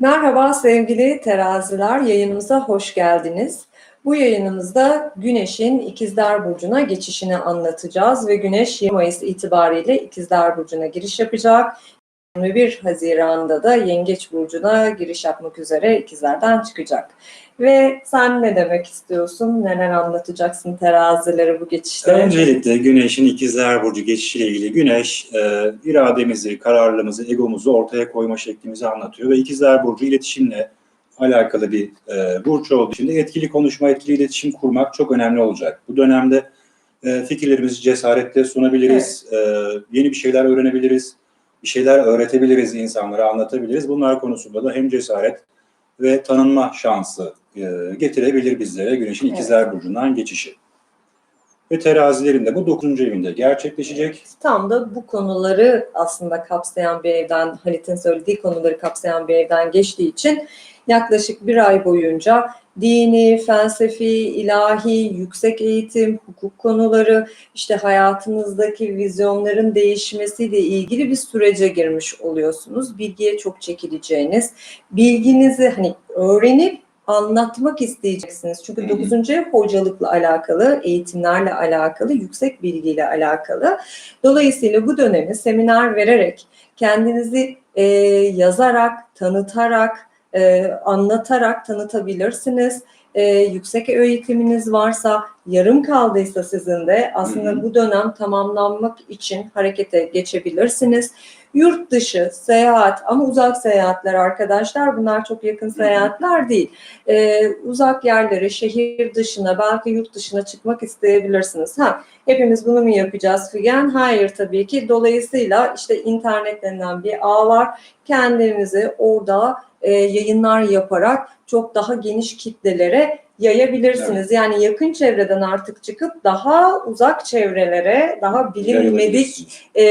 Merhaba sevgili teraziler, yayınımıza hoş geldiniz. Bu yayınımızda Güneş'in İkizler Burcu'na geçişini anlatacağız ve Güneş 20 Mayıs itibariyle İkizler Burcu'na giriş yapacak. 21 Haziran'da da Yengeç Burcu'na giriş yapmak üzere ikizlerden çıkacak. Ve sen ne demek istiyorsun? Neler anlatacaksın terazilere bu geçişte? Öncelikle Güneş'in ikizler burcu geçişiyle ilgili Güneş e, irademizi, kararlılığımızı, egomuzu ortaya koyma şeklimizi anlatıyor ve ikizler burcu iletişimle alakalı bir e, burç olduğu için de etkili konuşma, etkili iletişim kurmak çok önemli olacak. Bu dönemde e, fikirlerimizi cesaretle sunabiliriz, e, yeni bir şeyler öğrenebiliriz, bir şeyler öğretebiliriz insanlara, anlatabiliriz. Bunlar konusunda da hem cesaret ve tanınma şansı e, getirebilir bizlere Güneş'in Evet. ikizler burcundan geçişi ve terazilerin de bu 9. evinde gerçekleşecek. Tam da bu konuları aslında kapsayan bir evden, Halit'in söylediği konuları kapsayan bir evden geçtiği için yaklaşık bir ay boyunca dini, felsefi, ilahi, yüksek eğitim, hukuk konuları, işte hayatınızdaki vizyonların değişmesiyle ilgili bir sürece girmiş oluyorsunuz. Bilgiye çok çekileceğiniz, bilginizi hani öğrenip anlatmak isteyeceksiniz. Çünkü Hı hı. 9. ev hocalıkla alakalı, eğitimlerle alakalı, yüksek bilgiyle alakalı. Dolayısıyla bu dönemi seminer vererek, kendinizi e, yazarak, tanıtarak, e, anlatarak tanıtabilirsiniz. E, yüksek eğitiminiz varsa, yarım kaldıysa sizin de aslında bu dönem tamamlanmak için harekete geçebilirsiniz. Yurt dışı, seyahat ama uzak seyahatler arkadaşlar bunlar çok yakın seyahatler değil. Ee, uzak yerlere, şehir dışına, belki yurt dışına çıkmak isteyebilirsiniz. Ha, hepimiz bunu mu yapacağız Figen? Hayır tabii ki. Dolayısıyla işte internet denilen bir ağ var. Kendimizi orada e, yayınlar yaparak çok daha geniş kitlelere yayabilirsiniz. Yani yakın çevreden artık çıkıp daha uzak çevrelere, daha bilinmedik e,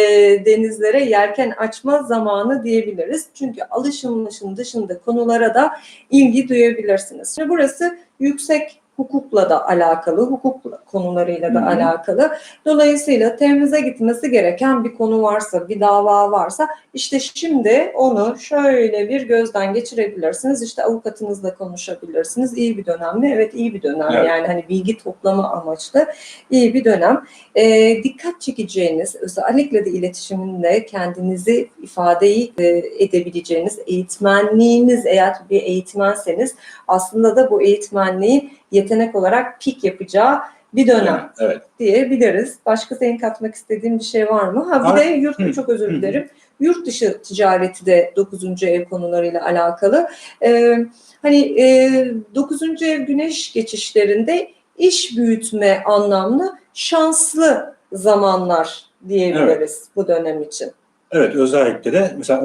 denizlere yelken açma zamanı diyebiliriz. Çünkü alışılmışın dışında konulara da ilgi duyabilirsiniz. Şimdi burası yüksek hukukla da alakalı, hukuk konularıyla da Hı hı. alakalı. Dolayısıyla temize gitmesi gereken bir konu varsa, bir dava varsa işte şimdi onu şöyle bir gözden geçirebilirsiniz. İşte avukatınızla konuşabilirsiniz. İyi bir dönem mi? Evet iyi bir dönem. Evet. Yani hani bilgi toplama amaçlı iyi bir dönem. E, dikkat çekeceğiniz, özellikle de iletişiminde kendinizi ifadeyi e, edebileceğiniz eğitmenliğiniz eğer bir eğitmenseniz aslında da bu eğitmenliğin yetenek olarak pik yapacağı bir dönem Evet. diyebiliriz. Başka senin katmak istediğin bir şey var mı? Ha bir Var. de yurt Hı. çok özür dilerim. Yurt dışı ticareti de 9. ev konularıyla alakalı. Ee, hani e, 9. ev güneş geçişlerinde iş büyütme anlamlı şanslı zamanlar diyebiliriz bu dönem için. Evet özellikle de mesela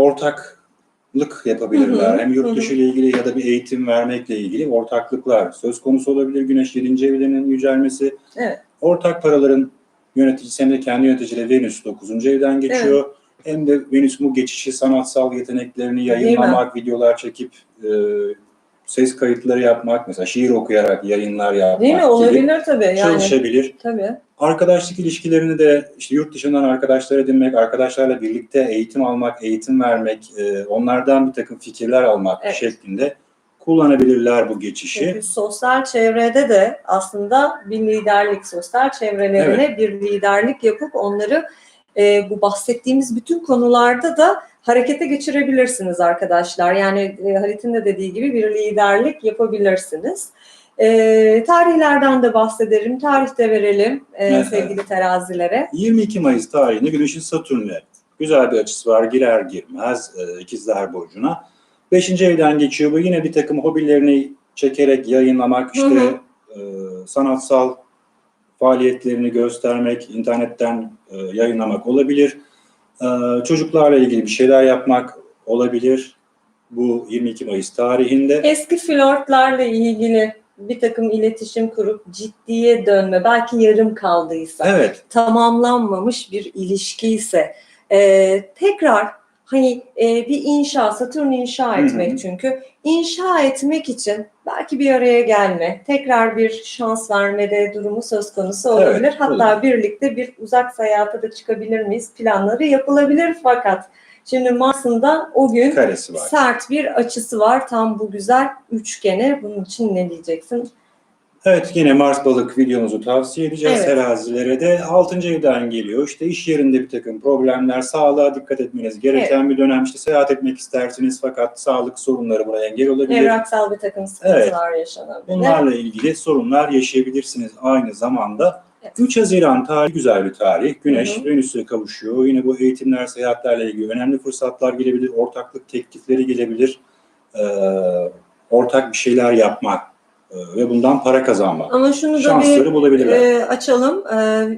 ortaklık yapabilirler. Hı hı, Hem yurt dışı ile ilgili ya da bir eğitim vermekle ilgili ortaklıklar söz konusu olabilir. Güneş 7. evlerinin yücelmesi. Evet. Ortak paraların yöneticisi hem de kendi yöneticili Venüs 9. evden geçiyor. Hem de Venüs bu geçişi sanatsal yeteneklerini yayınlamak, videolar çekip e, ses kayıtları yapmak, mesela şiir okuyarak yayınlar yapmak Değil mi? gibi Olabilir tabii. Yani çalışabilir. tabii. Arkadaşlık ilişkilerini de işte yurt dışından arkadaşlar edinmek, arkadaşlarla birlikte eğitim almak, eğitim vermek, e, onlardan bir takım fikirler almak Evet. şeklinde kullanabilirler bu geçişi. Çünkü sosyal çevrede de aslında bir liderlik, sosyal çevrelerine bir liderlik yapıp onları e, bu bahsettiğimiz bütün konularda da harekete geçirebilirsiniz arkadaşlar. Yani e, Halit'in de dediği gibi bir liderlik yapabilirsiniz. E, tarihlerden de bahsedelim, tarihte verelim e, Evet. sevgili terazilere. 22 Mayıs tarihinde Güneş'in Satürn'le güzel bir açısı var. Girer girmez e, ikizler burcuna. 5. evden geçiyor. Bu yine bir takım hobilerini çekerek yayınlamak, işte Hı e, sanatsal faaliyetlerini göstermek, internetten e, yayınlamak olabilir. E, çocuklarla ilgili bir şeyler yapmak olabilir. Bu 22 Mayıs tarihinde. Eski flörtlerle ilgili bir takım iletişim kurup ciddiye dönme, belki yarım kaldıysa. Evet, tamamlanmamış bir ilişki ise e, tekrar hani e, bir inşa, Satürn inşa etmek çünkü inşa etmek için belki bir araya gelme, tekrar bir şans vermede durumu söz konusu olabilir. Evet, Hatta olabilir. birlikte bir uzak seyahate de çıkabilir miyiz? Planları yapılabilir fakat şimdi Mars'ın da o gün sert bir açısı var. Tam bu güzel üçgene. Bunun için ne diyeceksin? Evet yine Mars balık videomuzu tavsiye edeceğiz Evet. terazilere de. 6. evden geliyor. İşte iş yerinde bir takım problemler, sağlığa dikkat etmeniz gereken bir dönem. İşte seyahat etmek istersiniz fakat sağlık sorunları buna engel olabilir. Evraksal bir takım sıkıntılar yaşanabilir. Bunlarla ilgili sorunlar yaşayabilirsiniz aynı zamanda. Evet. 3 Haziran tarihi güzel bir tarih. Güneş. Venüs'e kavuşuyor. Yine bu eğitimler, seyahatlerle ilgili önemli fırsatlar gelebilir. Ortaklık teklifleri gelebilir. Ee, ortak bir şeyler yapmak ve bundan para kazanmak. Ama şunu da bir Şansları bulabilirler. e, açalım. E,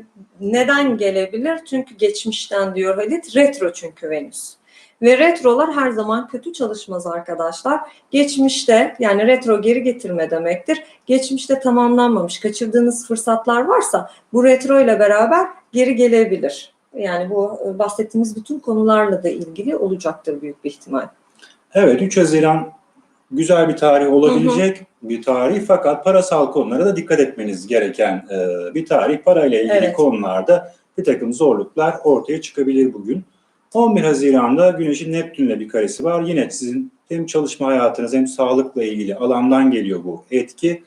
neden gelebilir? Çünkü geçmişten diyor Halit. Retro çünkü Venüs. Ve retrolar her zaman kötü çalışmaz arkadaşlar. Geçmişte yani retro geri getirme demektir. Geçmişte tamamlanmamış, kaçırdığınız fırsatlar varsa bu retro ile beraber geri gelebilir. Yani bu e, bahsettiğimiz bütün konularla da ilgili olacaktır büyük bir ihtimal. Evet 3 Haziran güzel bir tarih olabilecek bir tarih fakat parasal konulara da dikkat etmeniz gereken e, bir tarih. Parayla ilgili Evet. konularda bir takım zorluklar ortaya çıkabilir bugün. 11 Haziran'da Güneş'in Neptün'le bir karesi var. Yine sizin hem çalışma hayatınız hem sağlıkla ilgili alandan geliyor bu etki.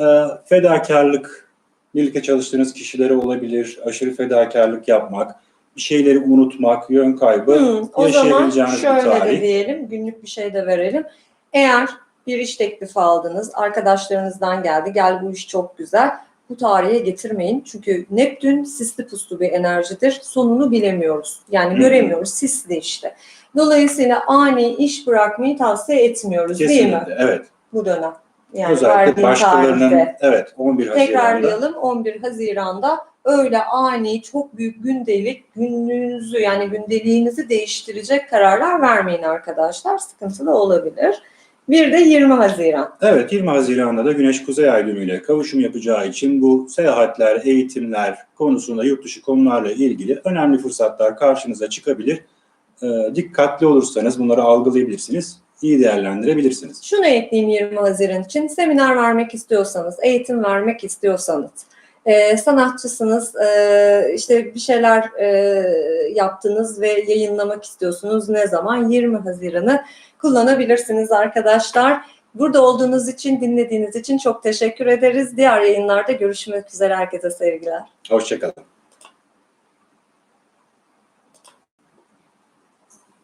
E, fedakarlık, birlikte çalıştığınız kişilere olabilir, aşırı fedakarlık yapmak, bir şeyleri unutmak, yön kaybı Hmm, o zaman bir şöyle de diyelim, günlük bir şey de verelim. Eğer bir iş teklifi aldınız, arkadaşlarınızdan geldi, gel bu iş çok güzel. Bu tarihe getirmeyin. Çünkü Neptün sisli puslu bir enerjidir. Sonunu bilemiyoruz. Yani göremiyoruz. Sisli işte. Dolayısıyla ani iş bırakmayı tavsiye etmiyoruz değil mi? Kesinlikle, evet. Bu dönem. Yani Özellikle verdiğim başkalarının, tarihte. evet 11 Haziran'da. Tekrarlayalım 11 Haziran'da öyle ani çok büyük gündelik günlüğünüzü yani gündeliğinizi değiştirecek kararlar vermeyin arkadaşlar. Sıkıntılı olabilir. Bir de 20 Haziran. Evet 20 Haziran'da da Güneş Kuzey Ay düğümüyle kavuşum yapacağı için bu seyahatler, eğitimler konusunda yurt dışı konularla ilgili önemli fırsatlar karşınıza çıkabilir. Ee, dikkatli olursanız bunları algılayabilirsiniz, iyi değerlendirebilirsiniz. Şunu ekleyeyim 20 Haziran için. Seminer vermek istiyorsanız, eğitim vermek istiyorsanız, e, sanatçısınız, e, işte bir şeyler e, yaptınız ve yayınlamak istiyorsunuz. Ne zaman? 20 Haziran'ı kullanabilirsiniz arkadaşlar. Burada olduğunuz için, dinlediğiniz için çok teşekkür ederiz. Diğer yayınlarda görüşmek üzere. Herkese sevgiler. Hoşçakalın.